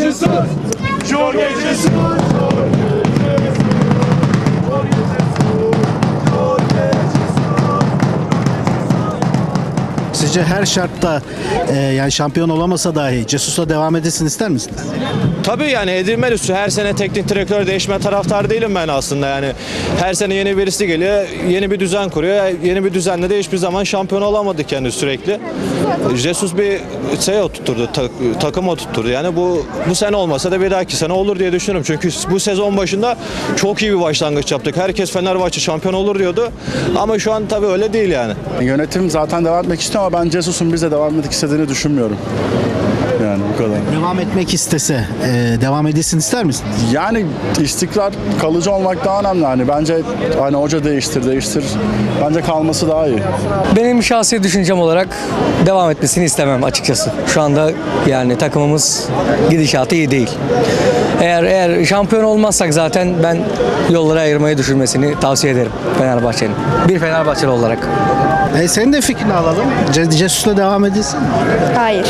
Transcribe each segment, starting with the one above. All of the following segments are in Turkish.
Jesus, Jorge Jesus, Sizce her şartta e, yani şampiyon olamasa dahi Cesus'la devam edesin ister misin? Tabii yani edilmeli. Her sene teknik direktör değişme taraftar değilim ben aslında yani. Her sene yeni birisi geliyor, yeni bir düzen kuruyor. Yeni bir düzenle de hiçbir zaman şampiyon olamadık yani sürekli. Jesus bir şey oturtturdu, tak- takım oturtturdu. Yani bu bu sene olmasa da bir dahaki sene olur diye düşünüyorum. Çünkü bu sezon başında çok iyi bir başlangıç yaptık. Herkes Fenerbahçe şampiyon olur diyordu. Ama şu an tabii öyle değil yani. Yönetim zaten devam etmek istiyor ama ben Cesus'un bize devam etmek istediğini düşünmüyorum. Yani bu kadar. Devam etmek istese e, devam edesin ister misin? Yani istikrar kalıcı olmak daha önemli. Yani bence hani hoca değiştir değiştir. Bence kalması daha iyi. Benim şahsi düşüncem olarak devam etmesini istemem açıkçası. Şu anda yani takımımız gidişatı iyi değil. Eğer eğer şampiyon olmazsak zaten ben yolları ayırmayı düşünmesini tavsiye ederim Fenerbahçe'nin. Bir Fenerbahçeli olarak. E, senin de fikrini alalım. Ce- Cesus'la devam edesin. Hayır.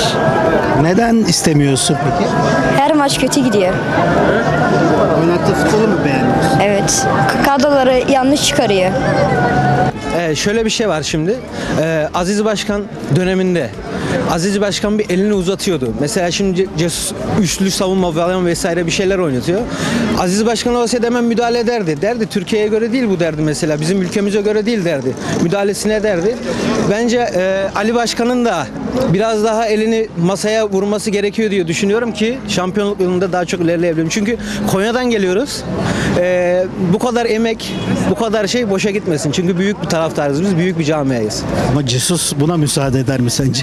Neden istemiyorsun peki? Her maç kötü gidiyor. Oynattığı futbolu mu beğenmiyorsun? Evet. Kadroları yanlış çıkarıyor. Ee, şöyle bir şey var şimdi. Ee, Aziz Başkan döneminde Aziz Başkan bir elini uzatıyordu. Mesela şimdi Cesus üçlü savunma falan vesaire bir şeyler oynatıyor. Aziz Başkan olsaydı hemen müdahale ederdi. Derdi Türkiye'ye göre değil bu derdi mesela. Bizim ülkemize göre değil derdi. Müdahalesini ederdi. Bence e, Ali Başkan'ın da biraz daha elini masaya vurması gerekiyor diye düşünüyorum ki şampiyonluk yolunda daha çok ilerleyebilirim. Çünkü Konya'dan geliyoruz. Ee, bu kadar emek, bu kadar şey boşa gitmesin. Çünkü büyük bir taraftarız biz, büyük bir camiayız. Ama Cesus buna müsaade eder mi sence?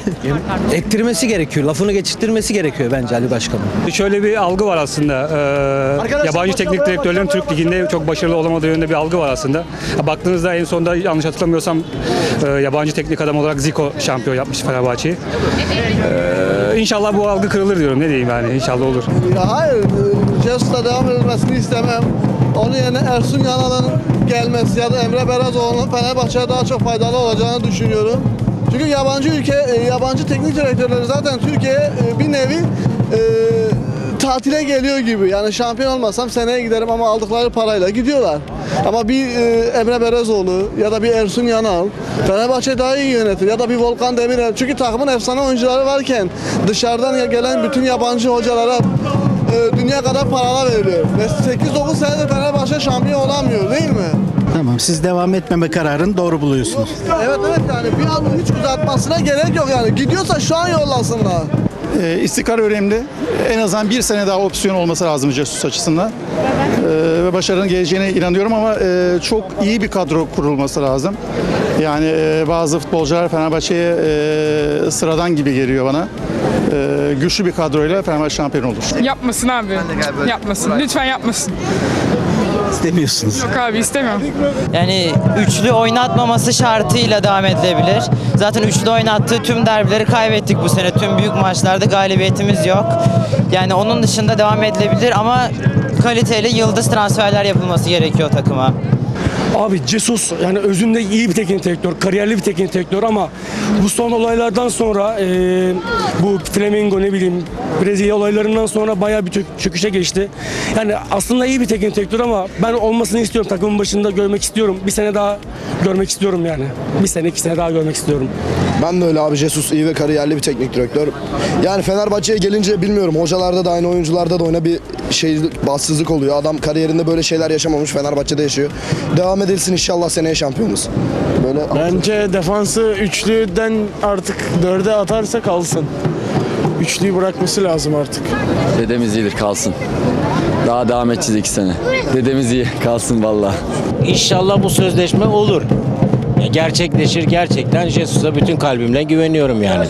Ektirmesi gerekiyor, lafını geçirttirmesi gerekiyor bence Ali Başkan'ın. Şöyle bir algı var aslında. Ee, yabancı teknik direktörlerin Türk Ligi'nde çok başarılı olamadığı yönünde bir algı var aslında. Baktığınızda en sonunda yanlış hatırlamıyorsam e, yabancı teknik adam olarak Zico şampiyon yapmış Fenerbahçe'yi. Ee, inşallah bu algı kırılır diyorum. Ne diyeyim yani inşallah olur. Hayır, Jesus'la devam edilmesini istemem. Onun yerine Ersun Yanal'ın gelmesi ya da Emre Belezoğlu'nun Fenerbahçe'ye daha çok faydalı olacağını düşünüyorum. Çünkü yabancı ülke, e, yabancı teknik direktörleri zaten Türkiye'ye e, bir nevi e, tatile geliyor gibi. Yani şampiyon olmasam seneye giderim ama aldıkları parayla gidiyorlar. Ama bir e, Emre Berezoğlu ya da bir Ersun Yanal Fenerbahçe daha iyi yönetir ya da bir Volkan Demirel. Çünkü takımın efsane oyuncuları varken dışarıdan gelen bütün yabancı hocalara e, dünya kadar paralar veriliyor. Ve 8-9 senedir Fenerbahçe şampiyon olamıyor değil mi? tamam siz devam etmeme kararını doğru buluyorsunuz. Evet evet yani bir an hiç uzatmasına gerek yok yani. Gidiyorsa şu an yollasınlar. Ee, istikrar önemli. En azından bir sene daha opsiyon olması lazım Jesus açısından. Ee, ve başarının geleceğine inanıyorum ama e, çok iyi bir kadro kurulması lazım. Yani e, bazı futbolcular Fenerbahçe'ye e, sıradan gibi geliyor bana. E, güçlü bir kadroyla Fenerbahçe şampiyon olur. Yapmasın abi. Yapmasın. Lütfen yapmasın. İstemiyorsunuz. Yok abi istemiyorum. Yani üçlü oynatmaması şartıyla devam edilebilir. Zaten üçlü oynattığı tüm derbileri kaybettik bu sene. Tüm büyük maçlarda galibiyetimiz yok. Yani onun dışında devam edilebilir ama kaliteli yıldız transferler yapılması gerekiyor takıma. Abi Jesus yani özünde iyi bir teknik direktör, kariyerli bir teknik direktör ama bu son olaylardan sonra e, bu Flamengo ne bileyim Brezilya olaylarından sonra bayağı bir çök- çöküşe geçti. Yani aslında iyi bir teknik direktör ama ben olmasını istiyorum. Takımın başında görmek istiyorum. Bir sene daha görmek istiyorum yani. Bir sene iki sene daha görmek istiyorum. Ben de öyle abi Jesus iyi ve kariyerli bir teknik direktör. Yani Fenerbahçe'ye gelince bilmiyorum hocalarda da aynı oyuncularda da oyna bir şey bahtsızlık oluyor. Adam kariyerinde böyle şeyler yaşamamış Fenerbahçe'de yaşıyor. Devam edilsin inşallah seneye şampiyonuz. Böyle Bence defansı üçlüden artık dörde atarsa kalsın. Üçlüyü bırakması lazım artık. Dedemiz iyidir kalsın. Daha devam edeceğiz iki sene. Dedemiz iyi kalsın valla. İnşallah bu sözleşme olur. Gerçekleşir gerçekten Jesus'a bütün kalbimle güveniyorum yani.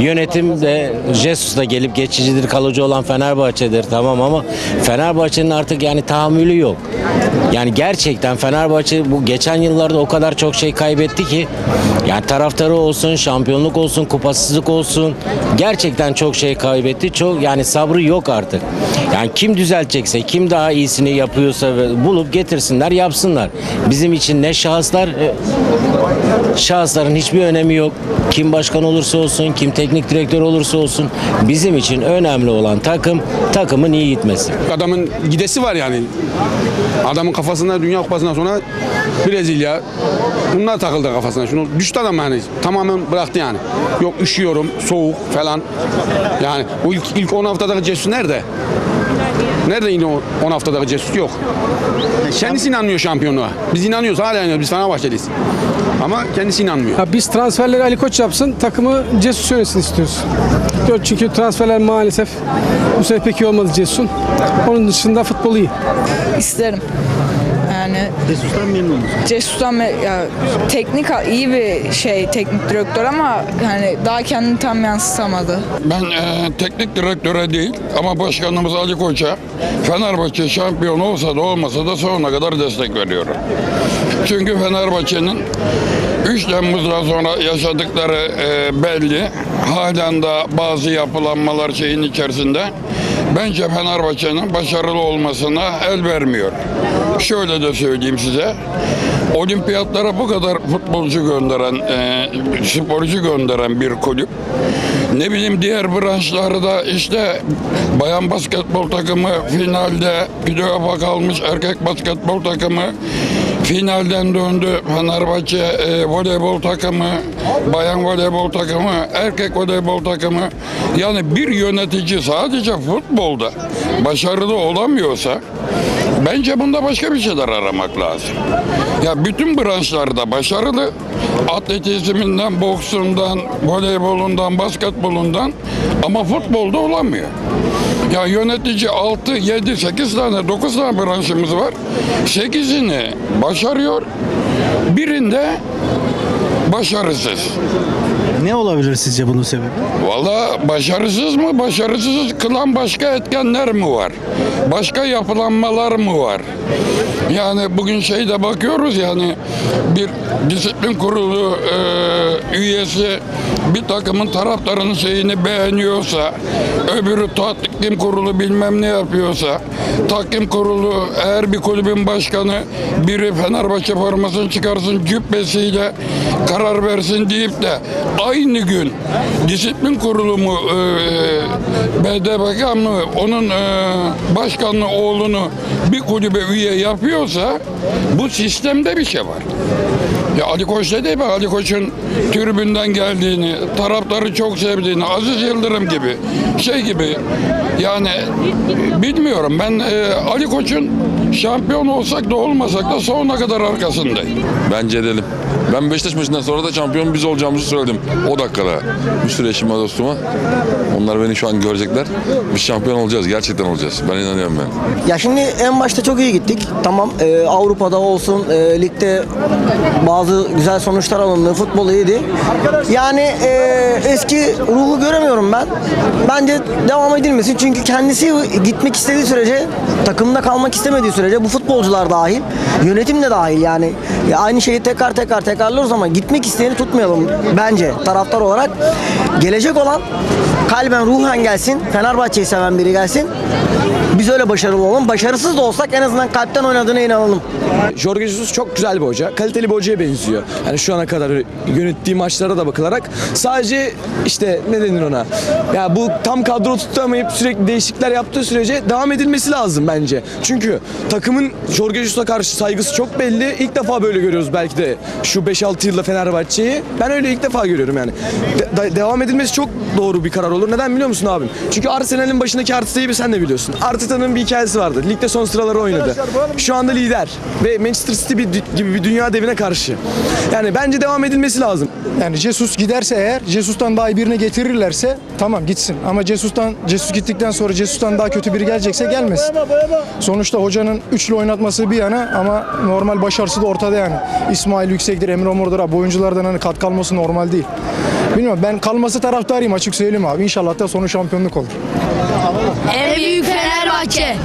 Yönetim de Jesus'ta gelip geçicidir kalıcı olan Fenerbahçe'dir tamam ama Fenerbahçe'nin artık yani tahammülü yok. Yani gerçekten Fenerbahçe bu geçen yıllarda o kadar çok şey kaybetti ki yani taraftarı olsun, şampiyonluk olsun, kupasızlık olsun gerçekten çok şey kaybetti. Çok yani sabrı yok artık. Yani kim düzeltecekse, kim daha iyisini yapıyorsa bulup getirsinler, yapsınlar. Bizim için ne şahıslar e, Şahısların hiçbir önemi yok. Kim başkan olursa olsun, kim teknik direktör olursa olsun bizim için önemli olan takım, takımın iyi gitmesi. Adamın gidesi var yani. Adamın kafasında Dünya Kupası'ndan sonra Brezilya bunlar takıldı kafasına. Şunu düştü adam yani. Tamamen bıraktı yani. Yok üşüyorum, soğuk falan. Yani bu ilk, ilk 10 haftadaki Jesus nerede? Nerede yine o 10 haftadaki Jesus yok. Kendisi inanmıyor şampiyonluğa. Biz inanıyoruz hala inanıyoruz. Biz Fenerbahçeliyiz. Ama kendisi inanmıyor. Ya biz transferleri Ali Koç yapsın, takımı Cesus yönetsin istiyoruz. Yok Çünkü transferler maalesef bu sene pek iyi olmadı Cesus'un. Onun dışında futbol iyi. İsterim. Yani Jesus'tan memnun musunuz? Cesus'tan me- ya, teknik iyi bir şey teknik direktör ama yani daha kendini tam yansıtamadı. Ben e, teknik direktöre değil ama başkanımız Ali Koç'a Fenerbahçe şampiyon olsa da olmasa da sonuna kadar destek veriyorum. Çünkü Fenerbahçe'nin 3 Temmuz'dan sonra yaşadıkları e, belli. Halen de bazı yapılanmalar şeyin içerisinde. Bence Fenerbahçe'nin başarılı olmasına el vermiyor. Şöyle de söyleyeyim size. Olimpiyatlara bu kadar futbolcu gönderen, e, sporcu gönderen bir kulüp ne bileyim diğer branşlarda işte bayan basketbol takımı finalde playoff'a kalmış erkek basketbol takımı finalden döndü. Fenerbahçe e, voleybol takımı, bayan voleybol takımı, erkek voleybol takımı. Yani bir yönetici sadece futbolda başarılı olamıyorsa Bence bunda başka bir şeyler aramak lazım. Ya bütün branşlarda başarılı. Atletizminden, boksundan, voleybolundan, basketbolundan ama futbolda olamıyor. Ya yönetici 6, 7, 8 tane, 9 tane branşımız var. 8'ini başarıyor. Birinde başarısız. Ne olabilir sizce bunun sebebi? Valla başarısız mı? Başarısız kılan başka etkenler mi var? Başka yapılanmalar mı var? Yani bugün şeyde bakıyoruz yani bir disiplin kurulu e, üyesi bir takımın taraftarının şeyini beğeniyorsa, öbürü takım kurulu bilmem ne yapıyorsa, takım kurulu eğer bir kulübün başkanı biri Fenerbahçe formasını çıkarsın cübbesiyle karar versin deyip de aynı gün disiplin kurulu mu e, BDBK mı onun e, başkanı oğlunu bir kulübe üye yapıyorsa bu sistemde bir şey var. Ya Ali Koç dedi mi Ali Koç'un tribünden geldiğini, taraftarı çok sevdiğini, Aziz Yıldırım gibi şey gibi yani bilmiyorum ben e, Ali Koç'un şampiyon olsak da olmasak da sonuna kadar arkasındayım. Bence edelim. Ben Beşiktaş maçından sonra da şampiyon biz olacağımızı söyledim. O dakikada. Bir sürü eşime dostuma. Onlar beni şu an görecekler. Biz şampiyon olacağız. Gerçekten olacağız. Ben inanıyorum ben. Ya şimdi en başta çok iyi gittik. Tamam e, Avrupa'da olsun, e, ligde bazı güzel sonuçlar alındı. Futbol iyiydi. Yani e, eski ruhu göremiyorum ben. Bence devam edilmesin. Çünkü kendisi gitmek istediği sürece, takımda kalmak istemediği sürece bu futbolcular dahil, yönetim de dahil yani. Ya aynı şeyi tekrar tekrar tekrarlıyoruz ama gitmek isteyeni tutmayalım bence taraftar olarak. Gelecek olan kalben ruhen gelsin, Fenerbahçe'yi seven biri gelsin. Biz öyle başarılı olalım. Başarısız da olsak en azından kalpten oynadığına inanalım. Jorge Jesus çok güzel bir hoca. Kaliteli bir hocaya benziyor. Yani şu ana kadar yönettiği maçlara da bakılarak sadece işte ne denir ona? Ya bu tam kadro tutamayıp sürekli değişiklikler yaptığı sürece devam edilmesi lazım bence. Çünkü takımın Jorge Jesus'a karşı saygısı çok belli. İlk defa böyle görüyoruz belki de şu 5-6 yılda Fenerbahçe'yi. Ben öyle ilk defa görüyorum yani. De- de- devam edilmesi çok doğru bir karar olur. Neden biliyor musun abim? Çünkü Arsenal'in başındaki Arteta'yı bir sen de biliyorsun. Arteta'nın bir hikayesi vardı. Ligde son sıraları oynadı. Şu anda lider ve Manchester City bir, gibi bir dünya devine karşı. Yani bence devam edilmesi lazım. Yani Jesus giderse eğer, Jesus'tan daha iyi birini getirirlerse tamam gitsin. Ama Jesus'tan Jesus gittikten sonra Jesus'tan daha kötü biri gelecekse gelmesin. Sonuçta hocanın üçlü oynatması bir yana ama normal başarısı da ortada yani. İsmail Yüksektir, Emre Mordur bu oyunculardan hani kat kalması normal değil. Bilmiyorum ben kalması taraftarıyım açık söyleyeyim abi. İnşallah da sonu şampiyonluk olur. En büyük Fenerbahçe.